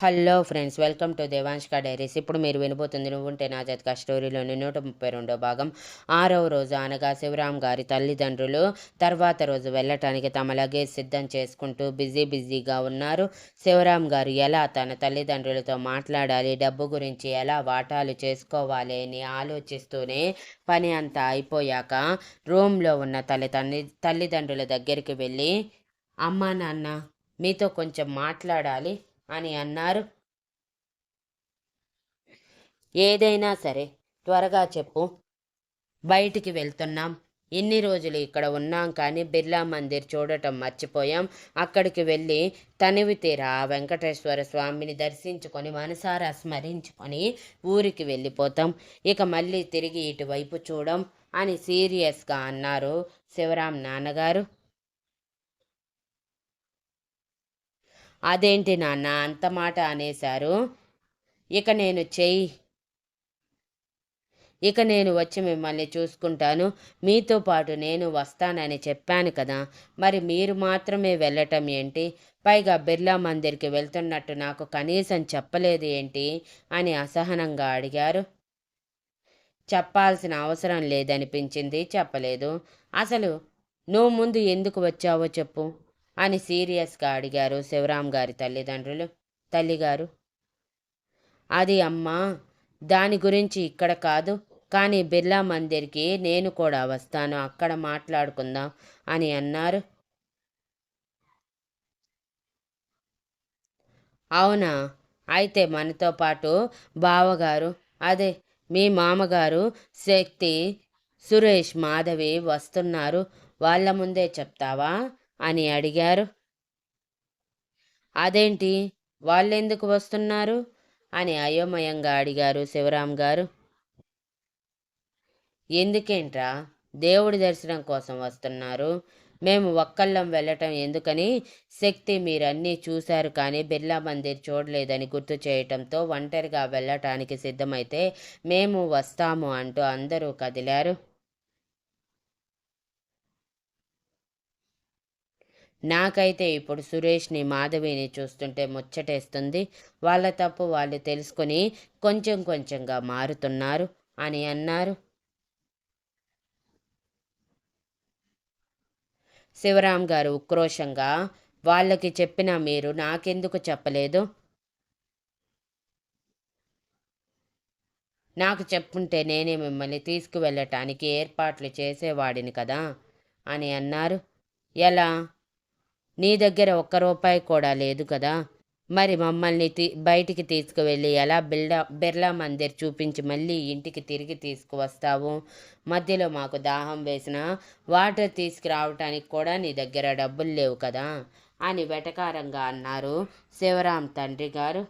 Hello friends welcome to Devanshka diaries. ఇప్పుడు మీరు వినబోతుంది నువ్వుంటే నా జతక స్టోరీలోని నూట ముప్పై రెండో భాగం. ఆరవ రోజు అనగా శివరాం గారి తల్లిదండ్రులు తర్వాత రోజు వెళ్ళటానికి తమ లగేజ్ సిద్ధం చేసుకుంటూ బిజీ బిజీగా ఉన్నారు. శివరాం గారు ఎలా తన తల్లిదండ్రులతో మాట్లాడాలి డబ్బు గురించి ఎలా వాటాలు చేసుకోవాలి అని ఆలోచిస్తూనే పని అంతా అయిపోయాక రూమ్లో ఉన్న తల్లి తల్లి తల్లిదండ్రుల దగ్గరికి వెళ్ళి అమ్మా నాన్న మీతో కొంచెం మాట్లాడాలి. అని అన్నారు. ఏదైనా సరే త్వరగా చెప్పు. బయటికి వెళ్తున్నాం. ఇన్ని రోజులు ఇక్కడ ఉన్నాం కానీ బిర్లా మందిర్ చూడటం మర్చిపోయాం. అక్కడికి వెళ్ళి తనివి తీరా వెంకటేశ్వర స్వామిని దర్శించుకొని మనసారా స్మరించుకొని ఊరికి వెళ్ళిపోతాం. ఇక మళ్ళీ తిరిగి ఇటువైపు చూడం అని సీరియస్గా అన్నారు శివరాం నాన్నగారు. అదేంటి నాన్న అంత మాట అనేశారు. ఇక నేను చెయ్యి. ఇక నేను వచ్చి మిమ్మల్ని చూసుకుంటాను. మీతో పాటు నేను వస్తానని చెప్పాను కదా. మరి మీరు మాత్రమే వెళ్ళటం ఏంటి? పైగా బిర్లా మందిర్కి వెళ్తున్నట్టు నాకు కనీసం చెప్పలేదు ఏంటి? అని అసహనంగా అడిగారు. చెప్పాల్సిన అవసరం లేదనిపించింది. చెప్పలేదు. అసలు నువ్వు ముందు ఎందుకు వచ్చావో చెప్పు. అని సీరియస్గా అడిగారు శివరాం గారి తల్లిదండ్రులు. తల్లిగారు అది అమ్మా దాని గురించి ఇక్కడ కాదు కానీ బిర్లా మందిర్కి నేను కూడా వస్తాను అక్కడ మాట్లాడుకుందాం అని అన్నారు. అవునా? అయితే మనతో పాటు బావగారు అదే మీ మామగారు శక్తి సురేష్ మాధవి వస్తున్నారు వాళ్ళ ముందే చెప్తావా? అని అడిగారు. అదేంటి? వాళ్ళెందుకు వస్తున్నారు? అని అయోమయంగా అడిగారు శివరాం గారు. ఎందుకేంట్రా? దేవుడి దర్శనం కోసం వస్తున్నారు. మేము ఒక్కళ్ళం వెళ్ళటం ఎందుకని? శక్తి మీరన్నీ చూశారు కానీ బిర్లా మందిర్ చూడలేదని గుర్తు చేయటంతో ఒంటరిగా వెళ్ళటానికి సిద్ధమైతే మేము వస్తాము అంటూ అందరూ కదిలారు. నాకైతే ఇప్పుడు సురేష్ని మాధవిని చూస్తుంటే ముచ్చటేస్తుంది. వాళ్ళ తప్పు వాళ్ళు తెలుసుకొని కొంచెం కొంచెంగా మారుతున్నారు అని అన్నారు. శివరాం గారు ఉక్రోషంగా వాళ్ళకి చెప్పిన మీరు నాకెందుకు చెప్పలేదు? నాకు చెప్పుంటే నేనే మిమ్మల్ని తీసుకువెళ్ళటానికి ఏర్పాట్లు చేసేవాడిని కదా? అని అన్నారు. ఎలా? నీ దగ్గర ఒక్క రూపాయి కూడా లేదు కదా. మరి మమ్మల్ని తీ బయటికి తీసుకువెళ్ళి ఎలా బిల్డా బిర్లా మందిర్ చూపించి మళ్ళీ ఇంటికి తిరిగి తీసుకువస్తావు? మధ్యలో మాకు దాహం వేసిన వాటర్ తీసుకురావటానికి కూడా నీ దగ్గర డబ్బులు లేవు కదా అని వెటకారంగా అన్నారు శివరాం తండ్రి గారు.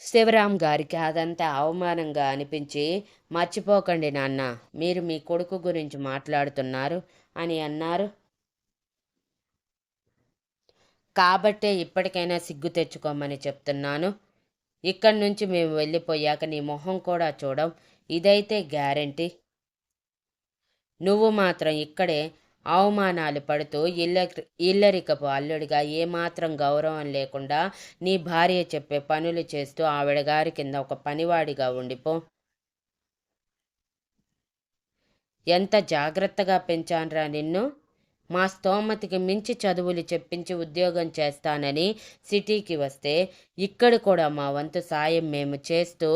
శివరాం గారికి అదంతా అవమానంగా అనిపించి మర్చిపోకండి నాన్న మీరు మీ కొడుకు గురించి మాట్లాడుతున్నారు అని అన్నారు. కాబట్టే ఇప్పటికైనా సిగ్గు తెచ్చుకోమని చెప్తున్నాను. ఇక్కడి నుంచి మేము వెళ్ళిపోయాక నీ మొహం కూడా చూడం. ఇదైతే గ్యారంటీ. నువ్వు మాత్రం ఇక్కడే అవమానాలు పడుతూ ఇల్ల ఇల్లరికపు అల్లుడిగా ఏమాత్రం గౌరవం లేకుండా నీ భార్య చెప్పే పనులు చేస్తూ ఆవిడ గారి కింద ఒక పనివాడిగా ఉండిపో. ఎంత జాగ్రత్తగా పెంచాన్రా నిన్ను? మా స్తోమతికి మించి చదువులు చెప్పించి ఉద్యోగం చేస్తానని సిటీకి వస్తే ఇక్కడ కూడా మా వంతు సాయం మేము చేస్తూ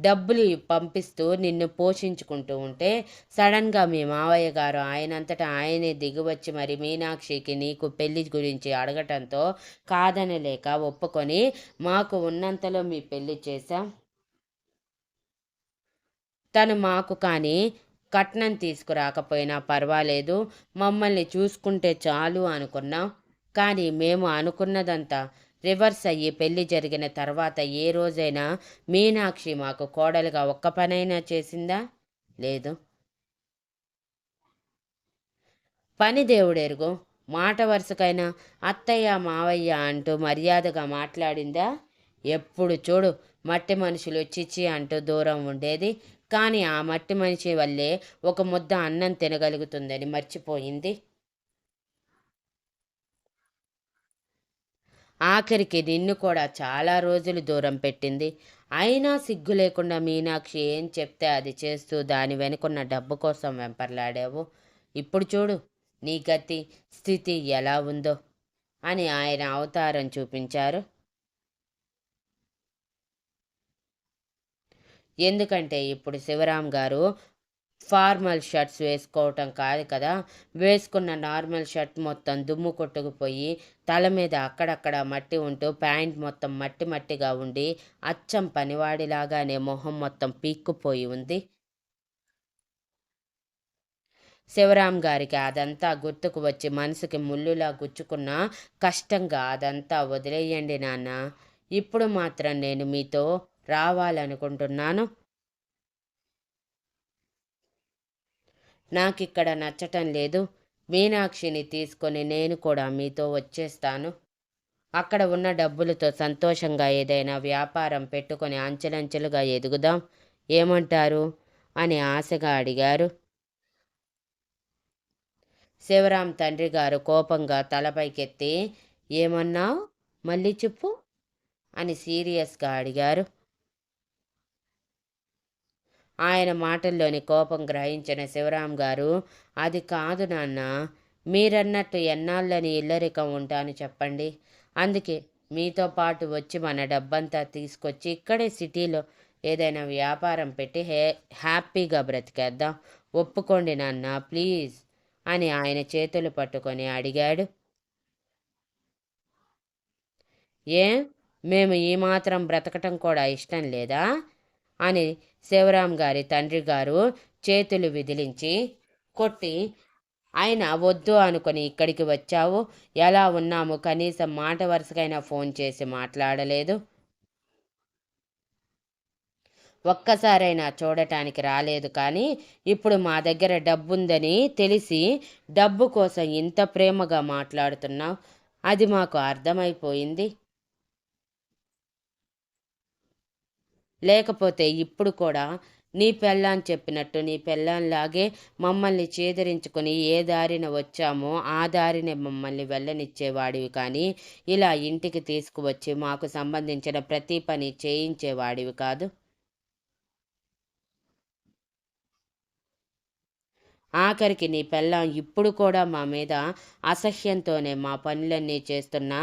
డబ్బులు పంపిస్తూ నిన్ను పోషించుకుంటూ ఉంటే సడన్గా మీ మావయ్య గారు ఆయనంతటా ఆయనే దిగువచ్చి మరి మీనాక్షికి నీకు పెళ్ళి గురించి అడగటంతో కాదనలేక ఒప్పుకొని మాకు ఉన్నంతలో మీ పెళ్ళి చేశాం. తను మాకు కానీ కట్నం తీసుకురాకపోయినా పర్వాలేదు. మమ్మల్ని చూసుకుంటే చాలు అనుకున్నాం. కానీ మేము అనుకున్నదంతా రివర్స్ అయ్యి పెళ్ళి జరిగిన తర్వాత ఏ రోజైనా మీనాక్షి మాకు కోడలుగా ఒక్క పనైనా చేసిందా? లేదు. పని దేవుడెరుగు. మాట వరుసకైనా అత్తయ్య మావయ్య అంటూ మర్యాదగా మాట్లాడిందా? ఎప్పుడు చూడు మట్టి మనుషులు చిచ్చి అంటూ దూరం ఉండేది. కానీ ఆ మట్టి మనిషి వల్లే ఒక ముద్ద అన్నం తినగలుగుతుందని మర్చిపోయింది. ఆఖరికి నిన్ను కూడా చాలా రోజులు దూరం పెట్టింది. అయినా సిగ్గు లేకుండా మీనాక్షి ఏం చెప్తే అది చేస్తూ దాని వెనుకున్న డబ్బు కోసం వెంపర్లాడావు. ఇప్పుడు చూడు నీ గతి స్థితి ఎలా ఉందో అని ఆయన అవతారం చూపించారు. ఎందుకంటే ఇప్పుడు శివరాం గారు ఫార్మల్ షర్ట్స్ వేసుకోవటం కాదు కదా. వేసుకున్న నార్మల్ షర్ట్ మొత్తం దుమ్ము కొట్టుకుపోయి తల మీద అక్కడక్కడ మట్టి ఉంటూ ప్యాంట్ మొత్తం మట్టి మట్టిగా ఉండి అచ్చం పనివాడిలాగానే మొహం మొత్తం పీక్కుపోయి ఉంది. శివరాం గారికి అదంతా గుర్తుకు వచ్చి మనసుకి ముళ్ళులా గుచ్చుకున్న కష్టంగా అదంతా వదిలేయండి నాన్న. ఇప్పుడు మాత్రం నేను మీతో రావాలనుకుంటున్నాను. నాకిక్కడ నచ్చటం లేదు. మీనాక్షిని తీసుకొని నేను కూడా మీతో వచ్చేస్తాను. అక్కడ ఉన్న డబ్బులతో సంతోషంగా ఏదైనా వ్యాపారం పెట్టుకొని అంచెలంచెలుగా ఎదుగుదాం. ఏమంటారు? అని ఆశగా అడిగారు. శివరాం తండ్రి గారు కోపంగా తలపైకెత్తి ఏమన్నావు? మళ్ళీ చెప్పు అని సీరియస్గా అడిగారు. ఆయన మాటల్లోని కోపం గ్రహించిన శివరాం గారు అది కాదు నాన్న మీరన్నట్టు ఎన్నాళ్ళని ఇల్లరికం ఉంటాను చెప్పండి. అందుకే మీతో పాటు వచ్చి మన డబ్బంతా తీసుకొచ్చి ఇక్కడే సిటీలో ఏదైనా వ్యాపారం పెట్టి హే హ్యాపీగా బ్రతికేద్దాం. ఒప్పుకోండి నాన్న ప్లీజ్ అని ఆయన చేతులు పట్టుకొని అడిగాడు. ఏ? మేము ఈ మాత్రం బ్రతకటం కూడా ఇష్టం లేదా? అని శివరాం గారి తండ్రి గారు చేతులు విదిలించి కొట్టి ఆయన వద్దు అనుకొని ఇక్కడికి వచ్చావు. ఎలా ఉన్నాము? కనీసం మాట వరుసకైనా ఫోన్ చేసి మాట్లాడలేదు. ఒక్కసారైనా చూడటానికి రాలేదు. కానీ ఇప్పుడు మా దగ్గర డబ్బుందని తెలిసి డబ్బు కోసం ఇంత ప్రేమగా మాట్లాడుతున్నావు. అది మాకు అర్థమైపోయింది. లేకపోతే ఇప్పుడు కూడా నీ పెళ్ళాం చెప్పినట్టు నీ పెళ్ళాంలాగే మమ్మల్ని చేదరించుకొని ఏ దారిన వచ్చామో ఆ దారినే మమ్మల్ని వెళ్ళనిచ్చేవాడివి కానీ ఇలా ఇంటికి తీసుకువచ్చి మాకు సంబంధించిన ప్రతి పని చేయించేవాడివి కాదు. ఆఖరికి నీ పెళ్ళాం ఇప్పుడు కూడా మా మీద అసహ్యంతోనే మా పనులన్నీ చేస్తున్నా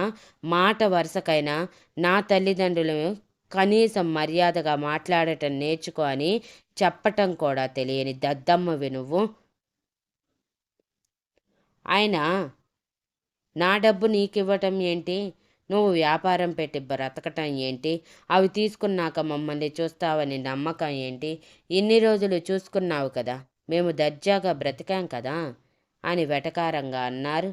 మాట వరుసకైనా నా తల్లిదండ్రులు కనీసం మర్యాదగా మాట్లాడటం నేర్చుకో అని చెప్పటం కూడా తెలియని దద్దమ్మవి నువ్వు ఆయన నా డబ్బు నీకివ్వటం ఏంటి? నువ్వు వ్యాపారం పెట్టి బ్రతకటం ఏంటి? అవి తీసుకున్నాక మమ్మల్ని చూస్తావని నమ్మకం ఏంటి? ఇన్ని రోజులు చూసుకున్నావు కదా మేము దర్జాగా బ్రతికాం కదా అని వెటకారంగా అన్నారు.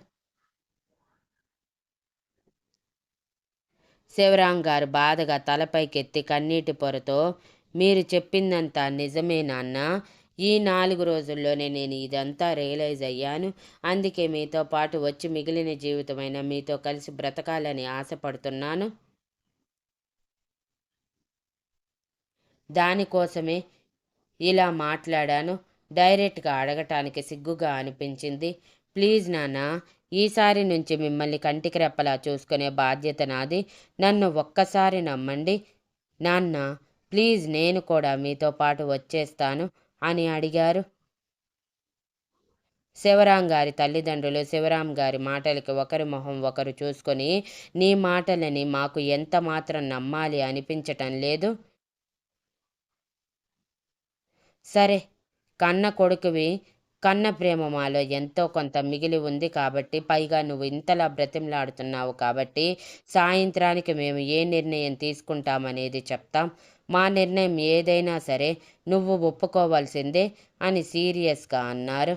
శివరాం గారు బాధగా తలపైకెత్తి కన్నీటి పొరతో మీరు చెప్పిందంతా నిజమే నాన్న. ఈ నాలుగు రోజుల్లోనే నేను ఇదంతా రియలైజ్ అయ్యాను. అందుకే మీతో పాటు వచ్చి మిగిలిన జీవితమైన మీతో కలిసి బ్రతకాలని ఆశపడుతున్నాను. దానికోసమే ఇలా మాట్లాడాను. డైరెక్ట్గా అడగటానికి సిగ్గుగా అనిపించింది. ప్లీజ్ నాన్న ఈసారి నుంచి మిమ్మల్ని కంటికి రెప్పలా చూసుకునే బాధ్యత నాది. నన్ను ఒక్కసారి నమ్మండి. నాన్న ప్లీజ్ నేను కూడా మీతో పాటు వచ్చేస్తాను అని అడిగారు. శివరాం గారి తల్లిదండ్రులు శివరాం గారి మాటలకి ఒకరి మొహం ఒకరు చూసుకొని నీ మాటలని మాకు ఎంత మాత్రం నమ్మాలి అనిపించటం లేదు. సరే కన్న కొడుకువి కన్న ప్రేమ మాలో ఎంతో కొంత మిగిలి ఉంది కాబట్టి పైగా నువ్వు ఇంతలా బ్రతిమలాడుతున్నావు కాబట్టి సాయంత్రానికి మేము ఏ నిర్ణయం తీసుకుంటామనేది చెప్తాం. మా నిర్ణయం ఏదైనా సరే నువ్వు ఒప్పుకోవాల్సిందే అని సీరియస్గా అన్నారు.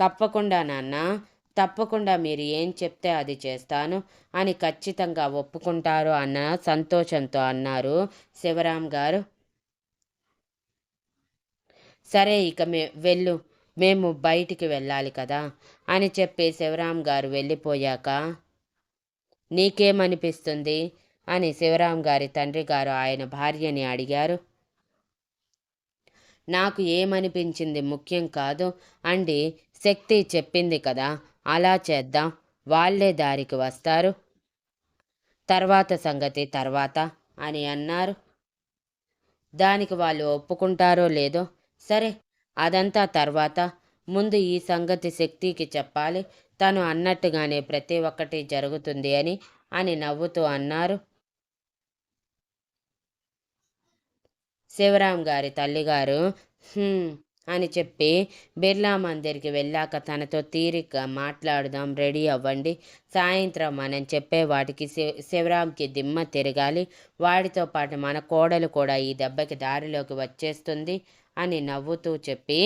తప్పకుండా నాన్న తప్పకుండా మీరు ఏం చెప్తే అది చేస్తాను అని ఖచ్చితంగా ఒప్పుకుంటారు అన్న సంతోషంతో అన్నారు శివరాం గారు. సరే ఇక మే వెళ్ళు. మేము బయటికి వెళ్ళాలి కదా అని చెప్పి శివరాం గారు వెళ్ళిపోయాక నీకేమనిపిస్తుంది? అని శివరాం గారి తండ్రి గారు ఆయన భార్యని అడిగారు. నాకు ఏమనిపించింది ముఖ్యం కాదు అండి శక్తి చెప్పింది కదా అలా చేద్దాం వాళ్ళే దారికి వస్తారు. తర్వాత సంగతి తర్వాత అని అన్నారు. దానికి వాళ్ళు ఒప్పుకుంటారో లేదో సరే అదంతా తర్వాత ముందు ఈ సంగతి శక్తికి చెప్పాలి. తను అన్నట్టుగానే ప్రతి ఒక్కటి జరుగుతుంది అని అని నవ్వుతూ అన్నారు. శివరాం గారి తల్లిగారు అని చెప్పి బిర్లా మందిర్కి వెళ్ళాక తనతో తీరిగ్గా మాట్లాడుదాం రెడీ అవ్వండి. సాయంత్రం మనం చెప్పే వాటికి శివ శివరాంకి దిమ్మ తిరగాలి. వాడితో పాటు మన కోడలు కూడా ఈ దెబ్బకి దారిలోకి వచ్చేస్తుంది. అని నవ్వుతూ చెప్పి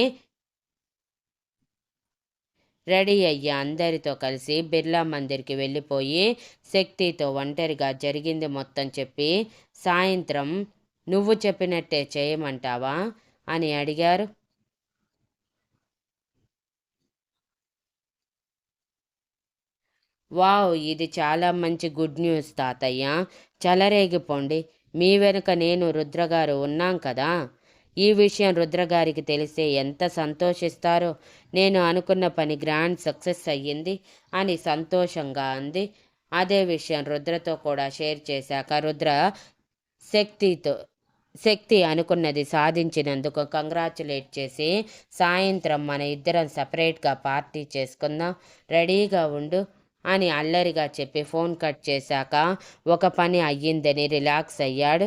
రెడీ అయ్యి అందరితో కలిసి బిర్లా మందిర్కి వెళ్ళిపోయి శక్తితో ఒంటరిగా జరిగింది మొత్తం చెప్పి సాయంత్రం నువ్వు చెప్పినట్టే చేయమంటావా? అని అడిగారు. వావ్ ఇది చాలా మంచి గుడ్ న్యూస్ తాతయ్య. చలరేగిపోండి. మీ వెనుక నేను రుద్రగారు ఉన్నాం కదా. ఈ విషయం రుద్రగారికి తెలిస్తే ఎంత సంతోషిస్తారో. నేను అనుకున్న పని గ్రాండ్ సక్సెస్ అయ్యింది అని సంతోషంగా అంది. అదే విషయం రుద్రతో కూడా షేర్ చేశాక రుద్ర శక్తితో శక్తి అనుకున్నది సాధించినందుకు కంగ్రాచులేట్ చేసి సాయంత్రం మన ఇద్దరం సపరేట్గా పార్టీ చేసుకుందాం రెడీగా ఉండు అని అల్లరిగా చెప్పి ఫోన్ కట్ చేశాక ఒక పని అయ్యిందని రిలాక్స్ అయ్యాడు.